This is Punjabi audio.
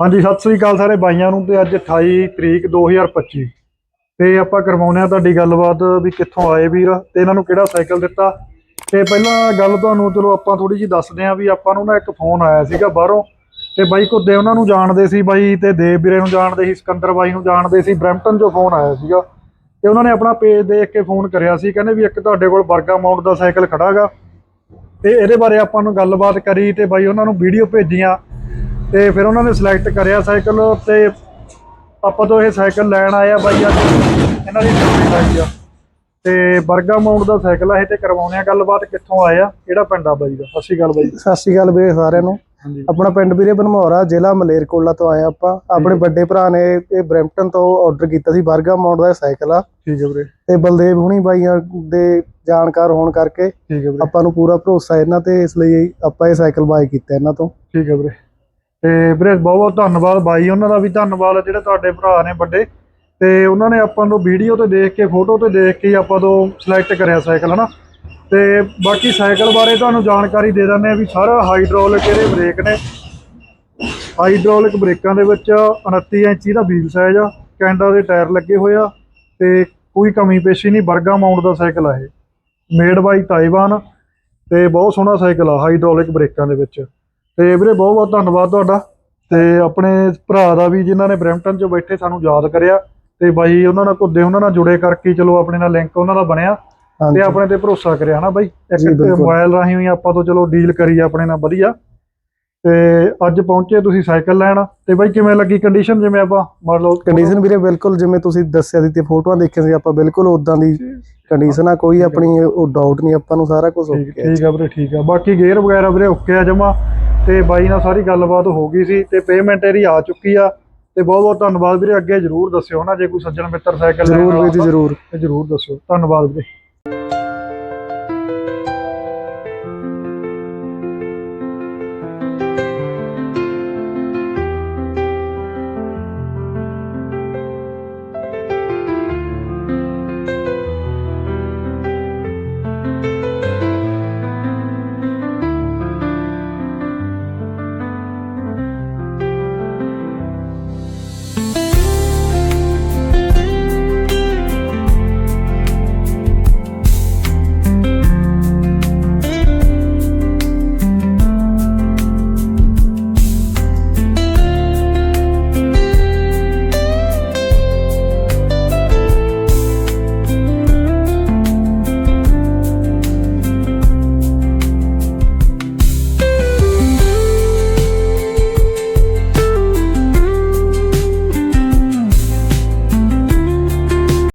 ਹਾਂਜੀ, ਸਤਿ ਸ੍ਰੀ ਅਕਾਲ ਸਾਰੇ ਬਾਈਆਂ ਨੂੰ ਤੇ ਅੱਜ 28 ਤਰੀਕ 2025 ਤੇ ਆਪਾਂ ਕਰਵਾਉਂਦੇ ਆ ਤੁਹਾਡੀ ਗੱਲਬਾਤ ਵੀ ਕਿੱਥੋਂ ਆਏ ਵੀਰ ਤੇ ਇਹਨਾਂ ਨੂੰ ਕਿਹੜਾ ਸਾਈਕਲ ਦਿੱਤਾ। ਤੇ ਪਹਿਲਾਂ ਗੱਲ ਤੁਹਾਨੂੰ ਚਲੋ ਆਪਾਂ ਥੋੜੀ ਜੀ ਦੱਸਦੇ ਆ ਵੀ ਆਪਾਂ ਨੂੰ ਨਾ ਇੱਕ ਫੋਨ ਆਇਆ ਸੀਗਾ ਬਾਹਰੋਂ। ਤੇ ਬਾਈ ਘੁੱਦੇ ਉਹਨਾਂ ਨੂੰ ਜਾਣਦੇ ਸੀ ਬਾਈ ਤੇ ਦੇਵ ਵੀਰੇ ਨੂੰ ਜਾਣਦੇ ਸੀ, ਸਿਕੰਦਰ ਬਾਈ ਨੂੰ ਜਾਣਦੇ ਸੀ, ਬ੍ਰੈਂਪਟਨ ਚੋਂ ਫੋਨ ਆਇਆ ਸੀਗਾ। ਤੇ ਉਹਨਾਂ ਨੇ ਆਪਣਾ ਪੇਜ ਦੇਖ ਕੇ ਫੋਨ ਕਰਿਆ ਸੀ, ਕਹਿੰਦੇ ਵੀ ਇੱਕ ਤੁਹਾਡੇ ਕੋਲ ਵਰਗਾ ਮਾਊਂਟ ਦਾ ਸਾਈਕਲ ਖੜਾਗਾ ਤੇ ਇਹਦੇ ਬਾਰੇ ਆਪਾਂ ਨੂੰ ਗੱਲਬਾਤ ਕਰੀ ਤੇ ਬਾਈ ਉਹਨਾਂ ਨੂੰ ਵੀਡੀਓ ਭੇਜੀਆਂ। ਤੇ ਫਿਰ ਉਹਨਾਂ ਨੇ ਸਿਲੈਕਟ ਕਰਿਆ ਸਾਈਕਲ ਤੇ ਆਪਾਂ ਤੋਂ ਇਹ ਸਾਈਕਲ ਲੈਣ ਆਇਆ ਬਾਈ ਅੱਜ। ਇਹਨਾਂ ਦੀ ਡਿਊਟੀ ਲਾਈ ਆ। ਤੇ ਬਰਗਾ ਮਾਊਂਟ ਦਾ ਸਾਈਕਲ ਆ ਇਹ ਤੇ ਕਰਵਾਉਣੇ ਆ ਗੱਲਬਾਤ ਕਿੱਥੋਂ ਆਇਆ ਕਿਹੜਾ ਪਿੰਡ ਆ ਬਾਈ ਦਾ? ਸਤਿ ਸ਼੍ਰੀ ਅਕਾਲ ਬਾਈ। ਸਤਿ ਸ਼੍ਰੀ ਅਕਾਲ ਵੀਰੇ ਸਾਰਿਆਂ ਨੂੰ। ਆਪਣਾ ਪਿੰਡ ਵੀਰੇ ਬਨਮੌਰਾ ਜ਼ਿਲ੍ਹਾ ਮਲੇਰਕੋਟਲਾ ਤੋਂ ਆਏ ਆਪਾਂ। ਆਪਣੇ ਵੱਡੇ ਭਰਾ ਨੇ ਇਹ ਬ੍ਰੈਂਪਟਨ ਤੋਂ ਆਰਡਰ ਕੀਤਾ ਸੀ ਬਰਗਾ ਮਾਊਂਟ ਦਾ ਸਾਈਕਲ ਆ। ਠੀਕ ਹੈ ਵੀਰੇ। ਤੇ ਬਲਦੇਵ ਹੁਣੀ ਬਾਈਆਂ ਦੇ ਜਾਣਕਾਰ ਹੋਣ ਕਰਕੇ ਆਪਾਂ ਨੂੰ ਪੂਰਾ ਭਰੋਸਾ ਇਹਨਾਂ ਤੇ ਇਸ ਲਈ ਆਪਾਂ ਇਹ ਸਾਈਕਲ ਬਾਏ ਕੀਤਾ ਇਹਨਾਂ ਤੋਂ। ਠੀਕ ਹੈ ਵੀਰੇ। ਤੇ ਵੀਰੇ ਬਹੁਤ ਬਹੁਤ ਧੰਨਵਾਦ ਬਾਈ, ਉਹਨਾਂ ਦਾ ਵੀ ਧੰਨਵਾਦ, ਜਿਹੜੇ ਤੁਹਾਡੇ ਭਰਾ ਨੇ ਵੱਡੇ। ਤੇ ਉਹਨਾਂ ਨੇ ਆਪਾਂ ਨੂੰ ਵੀਡੀਓ ਤੇ ਦੇਖ ਕੇ, ਫੋਟੋ ਤੇ ਦੇਖ ਕੇ ਆਪਾਂ ਤੋਂ ਸਿਲੈਕਟ ਕਰਿਆ ਸਾਈਕਲ, ਹਨਾ? ਤੇ ਬਾਕੀ ਸਾਈਕਲ ਬਾਰੇ ਤੁਹਾਨੂੰ ਜਾਣਕਾਰੀ ਦੇ ਦਿੰਦੇ ਆ ਵੀ ਸਾਰਾ ਹਾਈਡ੍ਰੋਲਿਕ ਇਹਦੇ ਬ੍ਰੇਕ ਨੇ। ਹਾਈਡ੍ਰੋਲਿਕ ਬ੍ਰੇਕਾਂ ਦੇ ਵਿੱਚ 29 ਇੰਚੀ ਦਾ ਵੀਲ ਸਾਈਜ਼ ਆ, ਕੈਂਡਾ ਦੇ ਟਾਇਰ ਲੱਗੇ ਹੋਏ ਆ, ਤੇ ਕੋਈ ਕਮੀ ਪੇਸ਼ੀ ਨਹੀਂ, ਵਰਗਾ ਮਾਊਂਟ ਦਾ ਸਾਈਕਲ ਆ ਇਹ। ਮੇਡ ਬਾਈ ਤਾਈਵਾਨ ਤੇ ਬਹੁਤ ਸੋਹਣਾ ਸਾਈਕਲ ਆ ਹਾਈਡ੍ਰੋਲਿਕ ਬ੍ਰੇਕਾਂ ਦੇ ਵਿੱਚ। ਤੇ ਵੀਰੇ ਬਹੁਤ ਬਹੁਤ ਧੰਨਵਾਦ ਤੁਹਾਡਾ ਤੇ ਆਪਣੇ ਭਰਾ ਦਾ ਵੀ ਜਿਨ੍ਹਾਂ ਨੇ ਬ੍ਰੈਂਪਟਨ 'ਚ ਬੈਠੇ ਸਾਨੂੰ ਯਾਦ ਕਰਿਆ ਤੇ ਬਾਈ ਉਹਨਾਂ ਨਾਲ ਘੁੱਦੇ ਉਹਨਾਂ ਨਾਲ ਜੁੜੇ ਕਰਕੇ ਚਲੋ ਆਪਣੇ ਨਾਲ ਲਿੰਕ ਉਹਨਾਂ ਦਾ ਬਣਿਆ ਤੇ ਆਪਣੇ ਤੇ ਭਰੋਸਾ ਕਰਿਆ ਹਨਾ ਬਾਈ? ਇੱਕ। ਮੋਬਾਈਲ ਰਾਹੀਂ ਵੀ ਆਪਾਂ ਤੋਂ ਚਲੋ ਡੀਲ ਕਰੀ ਆਪਣੇ ਨਾਲ ਵਧੀਆ। ਤੇ ਅੱਜ ਪਹੁੰਚੇ ਤੁਸੀਂ ਸਾਈਕਲ ਲੈਣ ਤੇ ਬਾਈ ਕਿਵੇਂ ਲੱਗੀ ਕੰਡੀਸ਼ਨ ਜਿਵੇਂ ਆਪਾਂ ਮੰਨ ਲਓ ਕੰਡੀਸ਼ਨ ਵੀਰੇ ਬਿਲਕੁਲ ਜਿਵੇਂ ਤੁਸੀਂ ਦੱਸਿਆ ਸੀ ਤੇ ਫੋਟੋਆਂ ਦੇਖੀਆਂ ਸੀ ਆਪਾਂ ਬਿਲਕੁਲ ਉਦਾਂ ਦੀ ਕੰਡੀਸ਼ਨ ਆ ਕੋਈ ਆਪਣੀ ਉਹ ਡਾਊਟ ਨਹੀਂ ਆਪਾਂ ਨੂੰ ਸਾਰਾ ਕੁਝ ਠੀਕ ਓਕੇ ਠੀਕ ਆ ਵੀਰੇ ਠੀਕ ਆ। ਬਾਕੀ ਗੇਅਰ ਵਗੈਰਾ ਵੀਰੇ ਓਕੇ ਆ ਜਮਾ। ਤੇ ਬਾਈ ਨਾਲ ਸਾਰੀ ਗੱਲਬਾਤ ਹੋ ਗਈ ਸੀ ਤੇ ਪੇਮੈਂਟ ਇਹਦੀ ਆ ਚੁੱਕੀ ਆ। ਤੇ ਬਹੁਤ ਬਹੁਤ ਧੰਨਵਾਦ ਵੀਰੇ ਅੱਗੇ ਜਰੂਰ ਦੱਸਿਓ ਨਾ ਜੇ ਕੋਈ ਸੱਜਣ ਮਿੱਤਰ ਸਾਈਕਲ ਜ਼ਰੂਰ ਵੀਰ ਜ਼ਰੂਰ। ਜਰੂਰ ਦੱਸਿਓ। ਧੰਨਵਾਦ ਵੀਰੇ।